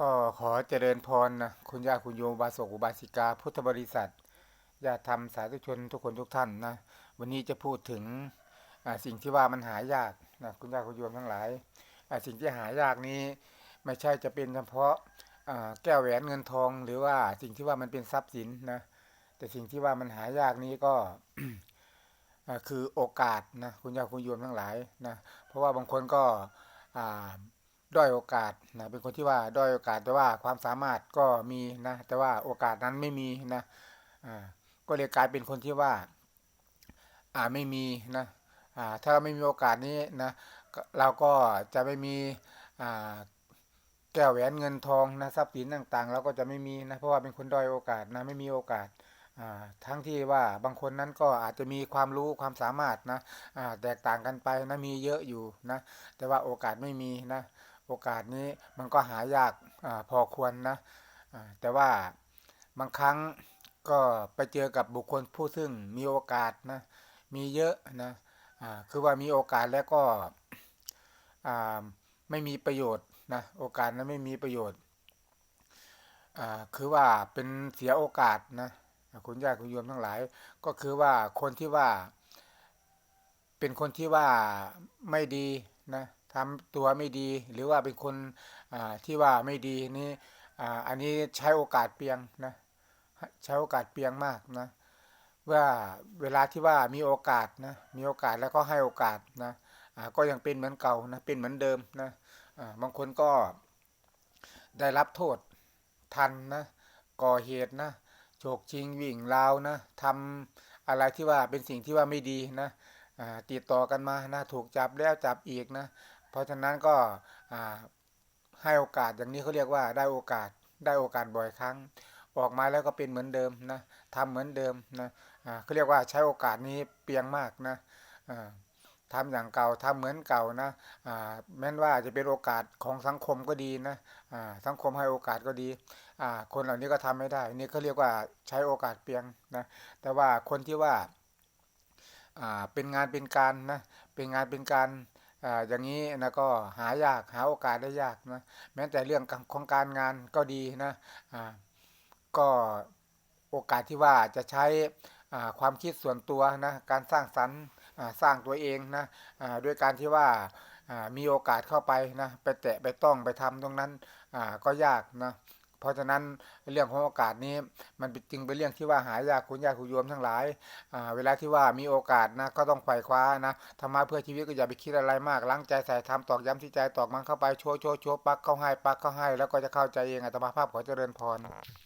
ก็ขอเจริญพรนะคุณย่าคุณโยมบาสกอุบาสิกา พุทธบริษัทญาติธรรมสาธุชนทุกคนทุกท่านนะวันนี้จะพูดถึงสิ่งที่ว่ามันหายากนะคุณย่าคุณโยมทั้งหลาย สิ่งที่หายากนี้ไม่ใช่จะเป็นเฉพาะแก้วแหวนเงินทอง หรือว่าสิ่งที่ว่ามันเป็นทรัพย์สินนะแต่สิ่งที่ว่ามันหายากนี้ก็คือโอกาสนะคุณย่าคุณโยมทั้งหลายนะเพราะว่าบางคนก็ ด้อยโอกาสนะเป็นคนที่ว่าด้อยโอกาสแต่ว่าความสามารถก็มีนะ แต่ว่าโอกาสนั้นไม่มีนะอ่าก็เลยกลายเป็นคนที่ว่าอ่าไม่มีนะอ่าถ้าเราไม่มีโอกาสนี้นะเราก็จะไม่มีอ่าแก้วแหวนเงินทองนะทรัพย์สินต่างๆเราก็จะไม่มีนะเพราะว่าเป็นคนด้อยโอกาสนะไม่มีโอกาสอ่าทั้งที่ว่าบางคนนั้นก็อาจจะมีความรู้ความสามารถนะอ่าแตกต่างกันไปนะมีเยอะอยู่นะแต่ว่าโอกาสไม่มีนะ โอกาสนี้มันก็หายากอพอควรนะแต่ว่าบางครั้งก็ไปเจอกับบุคคลผู้ซึ่งมีโอกาสนะมีเยอะนะคือว่ามีโอกาสแล้วก็ไม่มีประโยชน์นะโอกาสนั้นไม่มีประโยชน์คือว่าเป็นเสียโอกาสนะคุณญาติคุณโยมทั้งหลาย ก็คือว่าคนที่ว่า เป็นคนที่ว่าไม่ดีนะทำตัวไม่ดี หรือว่าเป็นคนที่ว่าไม่ดีนี่อันนี้ใช้โอกาสเปียงนะใช้โอกาสเปียงมากนะว่าเวลาที่ว่ามีโอกาสนะมีโอกาสแล้วก็ให้โอกาสนะก็ยังเป็นเหมือนเก่านะเป็นเหมือนเดิมนะบางคนก็ได้รับโทษทันนะก่อเหตุนะโฉกชิงวิ่งราวนะทำอะไรที่ว่าเป็นสิ่งที่ว่าไม่ดีนะติดต่อกันมานะถูกจับแล้วจับอีกนะ ราะฉะนั้นก็ให้โอกาสอย่างนี้เขาเรียกว่าได้โอกาสได้โอกาสบ่อยครั้ง ออกมาแล้วก็เป็นเหมือนเดิมนะทำเหมือนเดิมนะเขาเรียกว่าใช้โอกาสนี้เปียงมากนะทำอย่างเก่าทำเหมือนเก่านะแม้นว่าจะเป็นโอกาสของสังคมก็ดีนะสังคมให้โอกาสก็ดี คนเหล่านี้ก็ทำไม่ได้ นี่เขาเรียกว่าใช้โอกาสเปียงนะแต่ว่าคนที่ว่าเป็นงานเป็นการนะเป็นงานเป็นการ อย่างนี้นะก็หายากหาโอกาสได้ยากนะแม้แต่เรื่องของการงานก็ดีนะก็โอกาสที่ว่าจะใช้ความคิดส่วนตัวนะการสร้างสรรค์สร้างตัวเองนะด้วยการที่ว่ามีโอกาสเข้าไปนะไปแตะไปต้องไปทำตรงนั้นก็ยากนะ เพราะฉะนั้นเรื่องของโอกาสนี้มันจึงเป็นเรื่องที่ว่าหายากคุณยากคุณโยมทั้งหลายเวลาที่ว่ามีโอกาสนะก็ต้องไขว่คว้านะทำมาเพื่อชีวิตก็อย่าไปคิดอะไรมากล้างใจใส่ทำตอกย้ำที่ใจตอกมันเข้าไปโชว์โชว์โชว์ปักเข้าให้ปักเข้าให้ แล้วก็จะเข้าใจเองอัตมาภาพขอเจริญพร